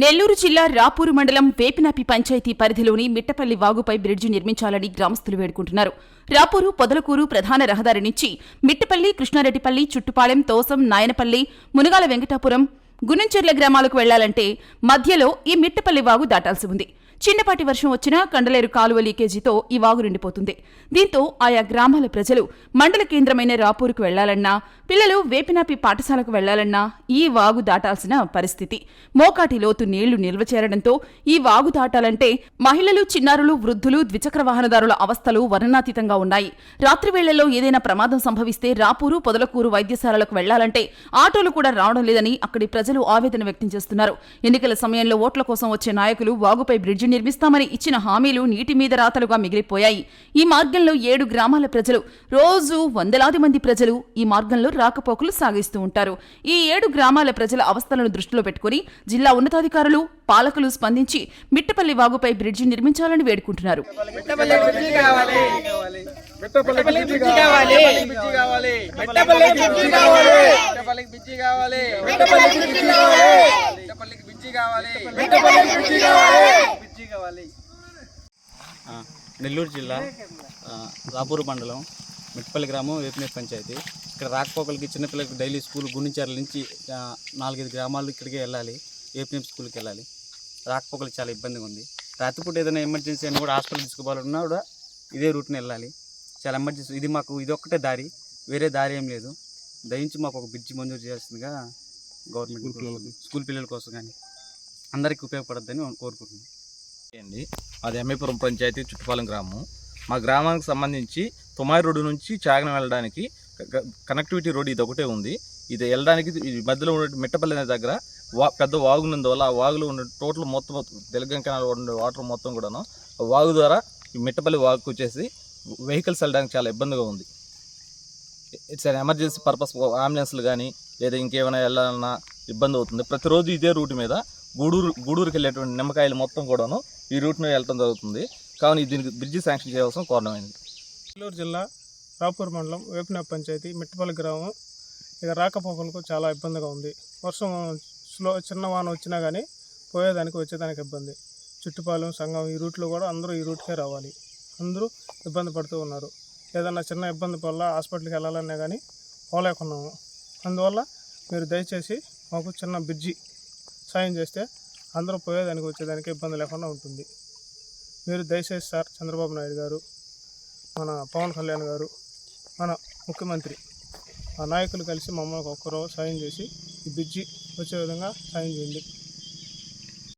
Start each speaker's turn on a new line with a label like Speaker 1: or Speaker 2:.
Speaker 1: నెల్లూరు జిల్లా రాపూరు మండలం వేపినాపి పంచాయతీ పరిధిలోని మిట్టపల్లి వాగుపై బ్రిడ్జి నిర్మించాలని గ్రామస్తులు వేడుకుంటున్నారు. రాపూరు పొదలకూరు ప్రధాన రహదారి నుంచి మిట్టపల్లి కృష్ణారెడ్డిపల్లి చుట్టుపాలెం తోసం నాయనపల్లి మునగాల వెంకటాపురం గుణంచెర్ల గ్రామాలకు వెళ్ళాలంటే మధ్యలో ఈ మిట్టపల్లి వాగు దాటాల్సి ఉంది. చిన్నపాటి వర్షం వచ్చినా కండలేరు కాలువ లీకేజీతో ఈ వాగు నిండిపోతుంది. దీంతో ఆయా గ్రామాల ప్రజలు మండల కేంద్రమైన రాపూరుకు వెళ్ళాలన్నా పిల్లలు వేపినాపి పాఠశాలకు వెళ్ళాలన్నా ఈ వాగు దాటాల్సిన పరిస్థితి. మోకాటి లోతు నీళ్ళు నిల్వ చేరడంతో ఈ వాగు దాటాలంటే మహిళలు చిన్నారులు వృద్ధులు ద్విచక్ర వాహనదారుల అవస్థలు వర్ణనాతీతంగా ఉన్నాయి. రాత్రి వేళల్లో ఏదైనా ప్రమాదం సంభవిస్తే రాపూరు పొదలకూరు వైద్యశాలలకు వెళ్ళాలంటే ఆటోలు కూడా రావడం లేదని అక్కడి ప్రజలు ఆవేదన వ్యక్తం చేస్తున్నారు. ఎన్నికల సమయంలో ఓట్ల కోసం వచ్చే నాయకులు వాగుపై బ్రిడ్జి నిర్మిస్తామని ఇచ్చిన హామీలు నీటి మీద రాతలుగా మిగిలిపోయాయి. ఈ మార్గంలో ఏడు గ్రామాల ప్రజలు రోజు వందలాది మంది ప్రజలు ఈ మార్గంలో రాకపోకలు సాగిస్తూ ఉంటారు. ఈ ఏడు గ్రామాల ప్రజల అవస్థలను దృష్టిలో పెట్టుకుని జిల్లా ఉన్నతాధికారులు పాలకులు స్పందించి మిట్టపల్లి వాగుపై బ్రిడ్జి నిర్మించాలని వేడుకుంటున్నారు.
Speaker 2: మిట్టపల్లి బ్రిడ్జి కావాలి. కావాలి.
Speaker 3: నెల్లూరు జిల్లా రాపూరు మండలం మిట్టపల్లి గ్రామం వేపినేట్ పంచాయతీ. ఇక్కడ రాకపోకలకి చిన్నపిల్లలకి డైలీ స్కూల్ గుండించర్ల నుంచి నాలుగైదు గ్రామాలు ఇక్కడికే వెళ్ళాలి ఏపీఎం స్కూల్కి వెళ్ళాలి. రాకపోకలకి చాలా ఇబ్బందిగా ఉంది. రాత్రిపూట ఏదైనా ఎమర్జెన్సీ అని కూడా హాస్పిటల్ తీసుకోవాలన్నా కూడా ఇదే రూట్ని వెళ్ళాలి. చాలా ఎమర్జెన్సీ ఇది మాకు ఇది ఒక్కటే దారి వేరే దారి ఏం లేదు. దయించి మాకు ఒక బ్రిడ్జి మంజూరు చేస్తుందిగా గవర్నమెంట్ స్కూల్ పిల్లల కోసం కానీ అందరికీ ఉపయోగపడద్దని కోరుకుంటున్నాను
Speaker 4: అండి అది ఎంఏపురం పంచాయతీ చుట్టుపాలెం గ్రామం. మా గ్రామానికి సంబంధించి తుమాయి రోడ్డు నుంచి చాగన వెళ్ళడానికి కనెక్టివిటీ రోడ్ ఇది ఒకటే ఉంది. ఇది వెళ్ళడానికి ఈ మధ్యలో ఉండే మిట్టపల్లి అనే దగ్గర వా పెద్ద వాగునందువల్ల ఆ వాగులో ఉండే టోటల్ మొత్తం తెలంగాణ కెనాల్ ఉండే వాటర్ మొత్తం కూడాను వాగు ద్వారా ఈ మిట్టపల్లి వాగుకు వచ్చేసి వెహికల్స్ వెళ్ళడానికి చాలా ఇబ్బందిగా ఉంది. ఇట్స్ అన్ ఎమర్జెన్సీ పర్పస్ అంబులెన్స్లు కానీ లేదా ఇంకేమైనా వెళ్ళాలన్నా ఇబ్బంది అవుతుంది. ప్రతిరోజు ఇదే రూట్ మీద గూడూరు గూడూరుకి వెళ్ళేటువంటి నిమ్మకాయలు మొత్తం కూడాను ఈ రూట్ను వెళ్ళటం వెళ్ళడం జరుగుతుంది. కావున దీనికి బ్రిడ్జి శాంక్షన్ చేయవలసిన కారణమైంది
Speaker 5: నెల్లూరు జిల్లా రాపూర్ మండలం వేపిన పంచాయతీ మిట్టపల్లి గ్రామం. ఇక రాకపోకలకు చాలా ఇబ్బందిగా ఉంది. వర్షం స్లో చిన్న వాన వచ్చినా కానీ పోయేదానికి వచ్చేదానికి ఇబ్బంది. చుట్టుపాలెం సంఘం ఈ రూట్లో కూడా అందరూ ఈ రూట్కే రావాలి. అందరూ ఇబ్బంది పడుతూ ఉన్నారు. ఏదన్నా చిన్న ఇబ్బంది వల్ల హాస్పిటల్కి వెళ్ళాలన్నా కానీ పోలేకున్నాము. అందువల్ల మీరు దయచేసి మాకు చిన్న బ్రిడ్జి సాయం చేస్తే అందరూ పోయేదానికి వచ్చేదానికి ఇబ్బంది లేకుండా ఉంటుంది. మీరు దయచేసి సార్ చంద్రబాబు నాయుడు గారు మన పవన్ కళ్యాణ్ గారు మన ముఖ్యమంత్రి ఆ నాయకులు కలిసి మమ్మల్ని ఒక్కరో సాయం చేసి ఈ బ్రిడ్జి వచ్చే విధంగా సాయం చేయండి.